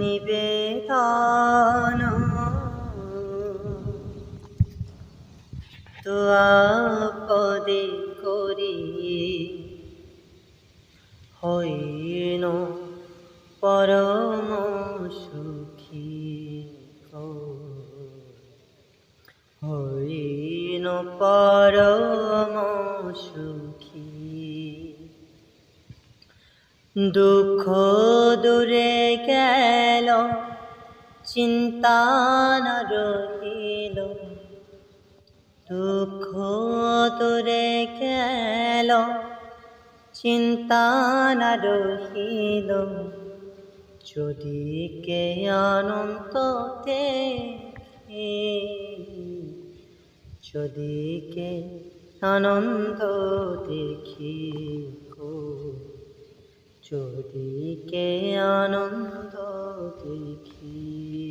নিবেদন তো আপদে করি হইন পরম সুখী। হইন পরম সুখী দুঃখ দূরে গেল, চিন্তা ন রহিল। দুঃখ দূরে গেল, চিন্তা ন রহিল। যদি কে অনন্ত দেখে যদি কে আনন্দ দেখি গো যদি কে আনন্দ দেখি।